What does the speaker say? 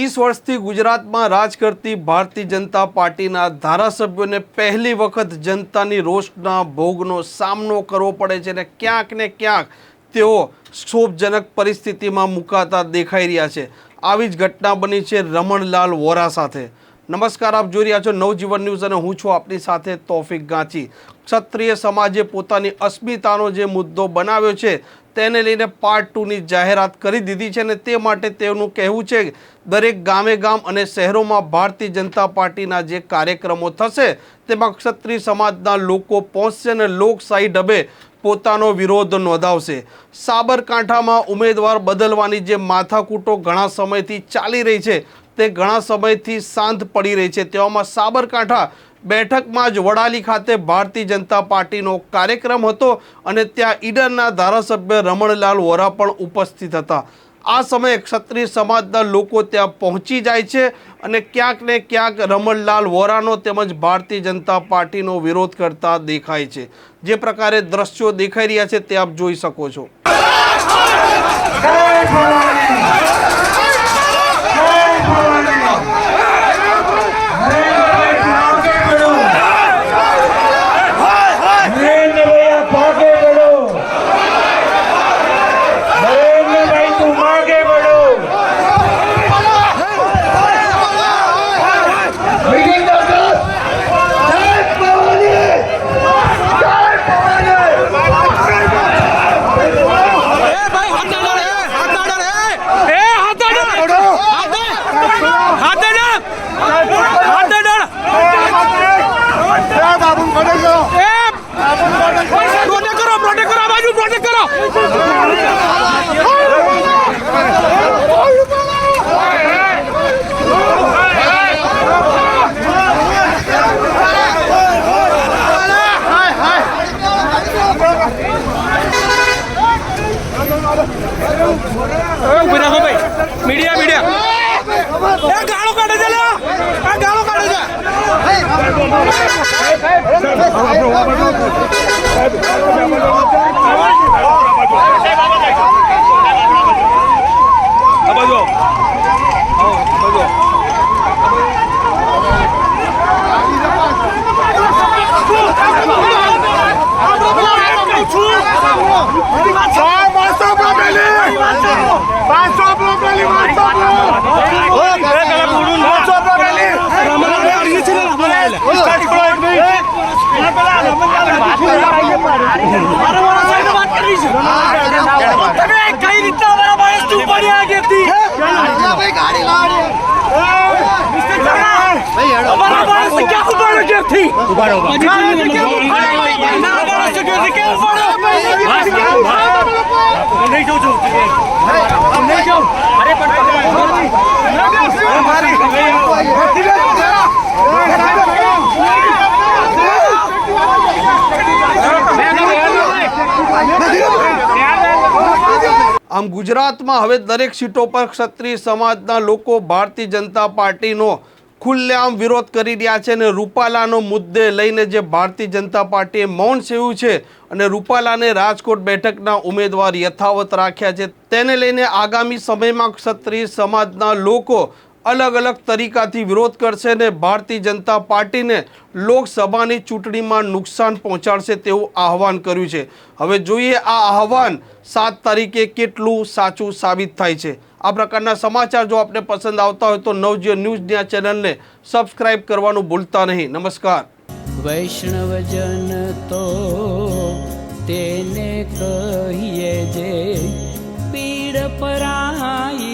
વર્ષથી ગુજરાતમાં રાજ કરતી ભારતીય જનતા પાર્ટીના ધારાસભ્યોને પહેલી વખત જનતાની રોષના ભોગનો સામનો કરવો પડે છે અને ક્યાંક ને ક્યાંક તેઓ ક્ષોભજનક પરિસ્થિતિમાં મુકાતા દેખાઈ રહ્યા છે. આવી જ ઘટના બની છે રમણલાલ વોરા સાથે. નમસ્કાર, આપ જોઈ રહ્યા છો નવજીવન ન્યૂઝ અને હું છું આપની સાથે તોફિક ગાંચી. ક્ષત્રિય સમાજે પોતાની અસ્મિતાનો જે મુદ્દો બનાવ્યો છે તેને લઈને પાર્ટ ટુની જાહેરાત કરી દીધી છે અને તે માટે તેનું કહેવું છે, દરેક ગામે ગામ અને શહેરોમાં ભારતીય જનતા પાર્ટીના જે કાર્યક્રમો થશે, તેમાં ક્ષત્રિય સમાજના લોકો પહોંચશે અને લોકશાહી ઢબે પોતાનો વિરોધ નોંધાવશે. સાબરકાંઠામાં ઉમેદવાર બદલવાની જે માથાકૂટો ઘણા સમયથી ચાલી રહી છે, તે ઘણા સમયથી શાંત પડી રહી છે. તેવામાં સાબરકાંઠા બેઠકમાં જ વડાલી ખાતે ભારતીય જનતા પાર્ટીનો કાર્યક્રમ હતો અને ત્યાં ઈડરના ધારાસભ્ય રમણલાલ વોરા પણ ઉપસ્થિત હતા. આ સમયે ક્ષત્રિય સમાજના લોકો ત્યાં પહોંચી જાય છે અને ક્યાંક ને ક્યાંક રમણલાલ વોરાનો તેમજ ભારતીય જનતા પાર્ટીનો વિરોધ કરતા દેખાય છે. જે પ્રકારે દ્રશ્યો દેખાઈ રહ્યા છે તે આપ જોઈ શકો છો. મીડિયા મીડિયા એ ગાળો કાઢે છે લ્યો. એ ગાળો કાઢે છે આ બાજુ આવો. આવો, આ બાજુ આવો. તમે કઈ રીતના અમારા માણસ તું પડી આગળથી અમારા માણસ ક્યાં ઉપાડો ક્યાંથી ઉપાડો અમારા માણસ ક્યાંથી કેમ ઉપાડો નહીં જઉં છું નહીં જાઉં અરે આમ ગુજરાતમાં હવે દરેક સીટો પર ક્ષત્રિય સમાજના લોકો ભારતીય જનતા પાર્ટીનો ખુલ્લેઆમ વિરોધ કરી રહ્યા છે અને રૂપાલાનો મુદ્દે લઈને જે ભારતીય જનતા પાર્ટીએ મૌન સેવ્યું છે અને રૂપાલાને રાજકોટ બેઠકના ઉમેદવાર યથાવત રાખ્યા છે, તેને લઈને આગામી સમયમાં ક્ષત્રિય સમાજના લોકો અલગ અલગ તરીકાથી વિરોધ કરશે ને ભારતીય જનતા પાર્ટીને લોકસભાની ચૂંટણીમાં નુકસાન પહોંચાડશે તેવું આહવાન કર્યું છે. હવે જોઈએ આ આહવાન સાત તારીખે કેટલું સાચું સાબિત થાય છે. આ પ્રકારના સમાચાર જો આપને પસંદ આવતા હોય તો નવજીવન ન્યૂઝની આ ચેનલને સબસ્ક્રાઇબ કરવાનું ભૂલતા નહીં. નમસ્કાર. વૈષ્ણવજન તો તેને કહીએ જે પીડ પરાઈ